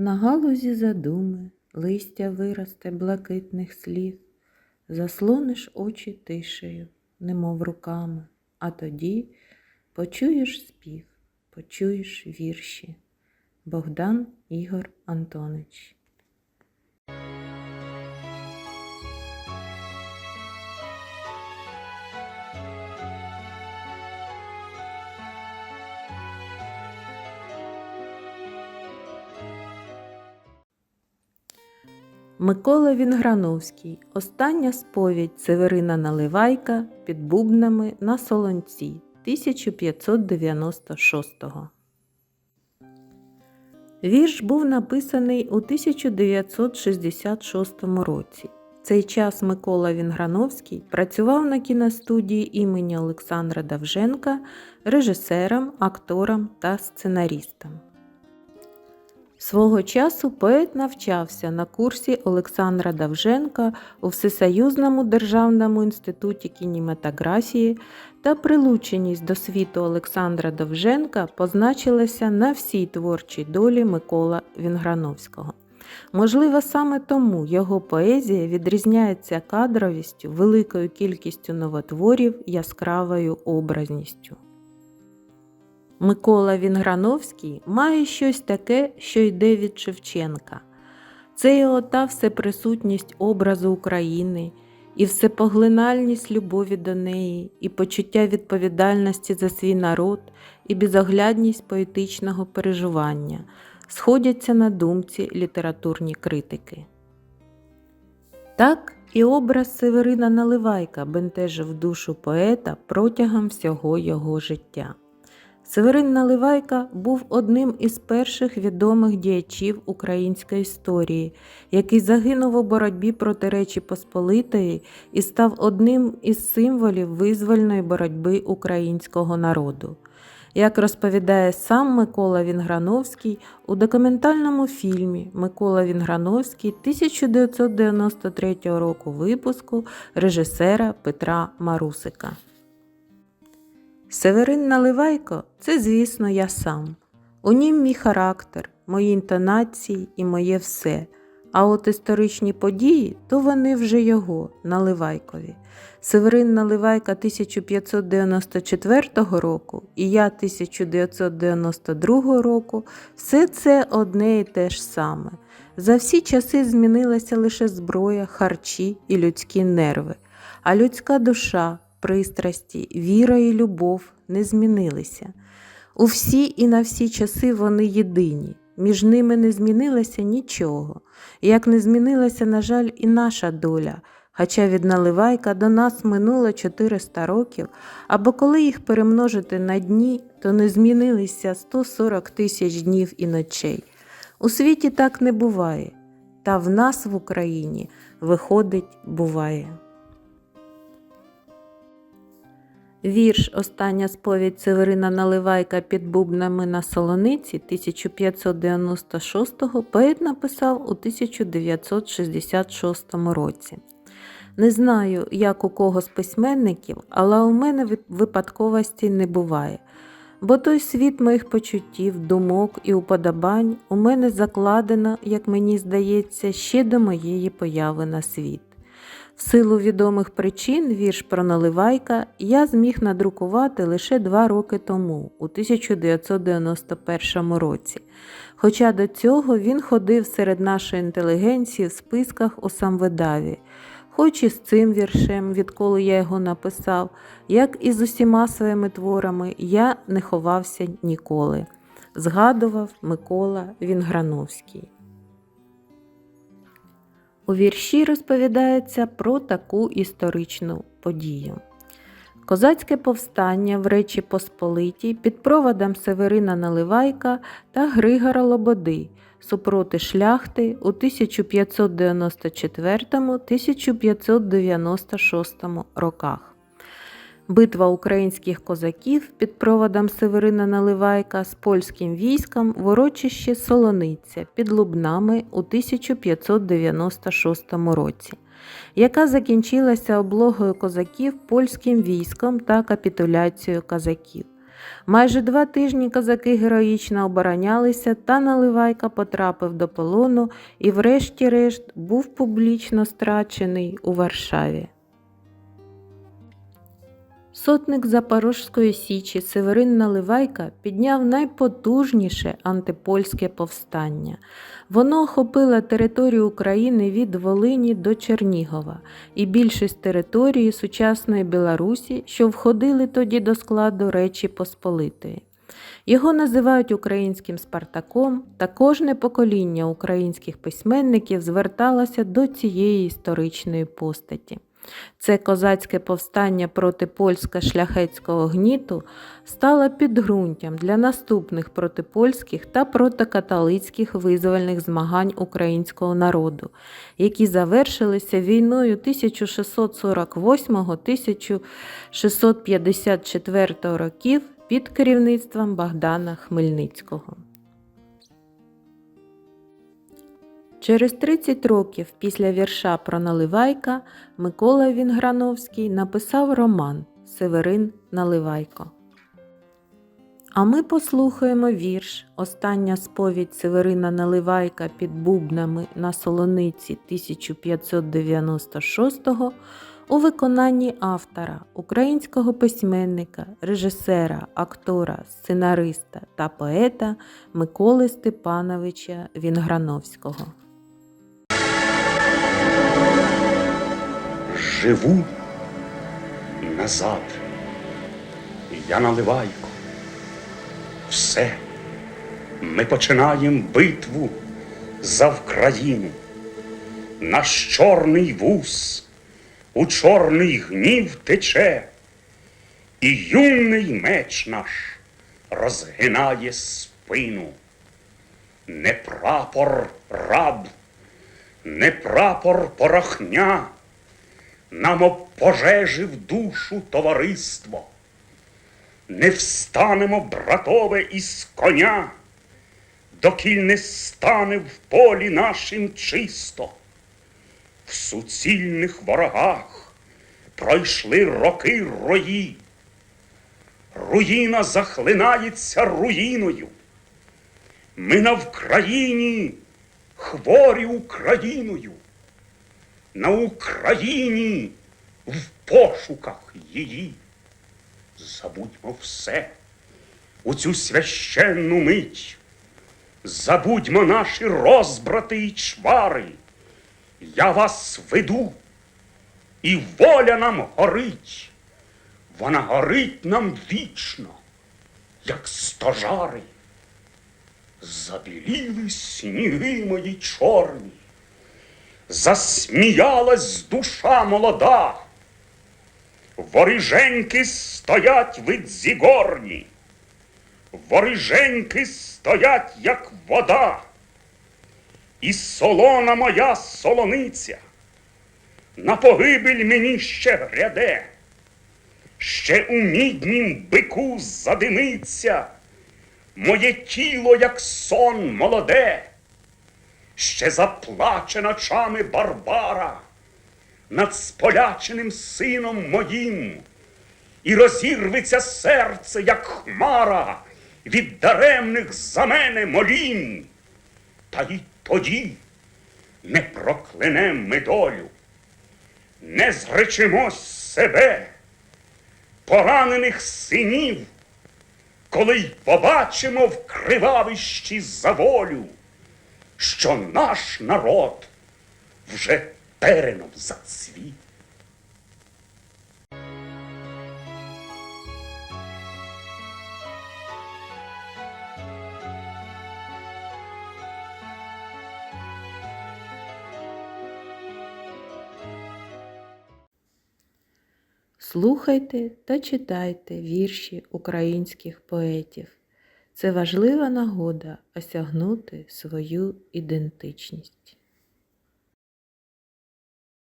На галузі задуми листя виросте блакитних слів, заслониш очі тишею, немов руками, а тоді почуєш спів, почуєш вірші. Богдан Ігор Антонич Микола Вінграновський. Остання сповідь Северина Наливайка під бубнами на Солонці 1596-го. Вірш був написаний у 1966 році. В цей час Микола Вінграновський працював на кіностудії імені Олександра Давженка режисером, актором та сценарістом. Свого часу поет навчався на курсі Олександра Давженка у Всесоюзному державному інституті кінематографії та прилученість до світу Олександра Довженка позначилася на всій творчій долі Микола Вінграновського. Можливо, саме тому його поезія відрізняється кадровістю, великою кількістю новотворів, яскравою образністю. Микола Вінграновський має щось таке, що йде від Шевченка. Це його та всеприсутність образу України, і всепоглинальність любові до неї, і почуття відповідальності за свій народ, і безоглядність поетичного переживання, сходяться на думці літературні критики. Так і образ Северина Наливайка бентежив душу поета протягом всього його життя. Северин Наливайка був одним із перших відомих діячів української історії, який загинув у боротьбі проти Речі Посполитої і став одним із символів визвольної боротьби українського народу. Як розповідає сам Микола Вінграновський у документальному фільмі Микола Вінграновський 1993 року випуску режисера Петра Марусика. Северин Наливайко це, звісно, я сам. У нім мій характер, мої інтонації і моє все. А от історичні події то вони вже його, Наливайкові. Северин Наливайка 1594 року і я 1992 року все це одне і те ж саме. За всі часи змінилася лише зброя, харчі і людські нерви, а людська душа пристрасті, віра і любов не змінилися. У всі і на всі часи вони єдині, між ними не змінилося нічого, як не змінилася, на жаль, і наша доля. Хоча від наливайка до нас минуло 400 років, або коли їх перемножити на дні, то не змінилися 140 тисяч днів і ночей. У світі так не буває, та в нас в Україні виходить, буває. Вірш Остання сповідь Северина Наливайка під бубнами на Солониці 1596-го поет написав у 1966 році. Не знаю, як у кого з письменників, але у мене випадковості не буває, бо той світ моїх почуттів, думок і уподобань у мене закладено, як мені здається, ще до моєї появи на світ. В силу відомих причин вірш про Наливайка я зміг надрукувати лише два роки тому, у 1991 році. Хоча до цього він ходив серед нашої інтелігенції в списках у самвидаві. Хоч і з цим віршем, відколи я його написав, як і з усіма своїми творами, я не ховався ніколи. Згадував Микола Вінграновський. У вірші розповідається про таку історичну подію. Козацьке повстання в Речі Посполитій під проводом Северина Наливайка та Григора Лободи супроти шляхти у 1594-1596 роках. Битва українських козаків під проводом Северина Наливайка з польським військом в урочищі Солониця під Лубнами у 1596 році, яка закінчилася облогою козаків польським військом та капітуляцією козаків. Майже два тижні козаки героїчно оборонялися, та Наливайка потрапив до полону і, врешті-решт, був публічно страчений у Варшаві. Сотник Запорожської січі Северин Наливайка підняв найпотужніше антипольське повстання. Воно охопило територію України від Волині до Чернігова і більшість території сучасної Білорусі, що входили тоді до складу Речі Посполитої. Його називають українським Спартаком, та кожне покоління українських письменників зверталося до цієї історичної постаті. Це козацьке повстання проти польсько-шляхетського гніту стало підґрунтям для наступних протипольських та протикатолицьких визвольних змагань українського народу, які завершилися війною 1648-1654 років під керівництвом Богдана Хмельницького. Через 30 років після вірша про Наливайка Микола Вінграновський написав роман Северин Наливайко. А ми послухаємо вірш Остання сповідь Северина Наливайка під бубнами на Солониці 1596-го у виконанні автора, українського письменника, режисера, актора, сценариста та поета Миколи Степановича Вінграновського. Живу назад. Я наливайко. Все. Ми починаємо битву за Вкраїну. Наш чорний вуз у чорний гнів тече, і юний меч наш розгинає спину. Не прапор раб, не прапор порохня нам обпожежив душу товариство. Не встанемо, братове, із коня, докіль не стане в полі нашим чисто. В суцільних ворогах пройшли роки рої. Руїна захлинається руїною. Ми на Вкраїні хворі Україною на Україні в пошуках її. Забудьмо все у цю священну мить. Забудьмо наші розбрати і чвари. Я вас веду, і воля нам горить. Вона горить нам вічно, як стожари. Забіліли сніги мої чорні засміялась душа молода. Вориженьки стоять видзігорні, вориженьки стоять, як вода, і солона моя солониця, на погибель мені ще гряде, ще у міднім бику задимиться, моє тіло, як сон молоде ще заплаче ночами Барбара над споляченим сином моїм, і розірветься серце, як хмара, від даремних за мене молінь. Та й тоді не проклянем ми долю, не зречемось себе, поранених синів, коли й побачимо в кривавищі за волю що наш народ вже тереном зацвів. Слухайте та читайте вірші українських поетів. Це важлива нагода осягнути свою ідентичність.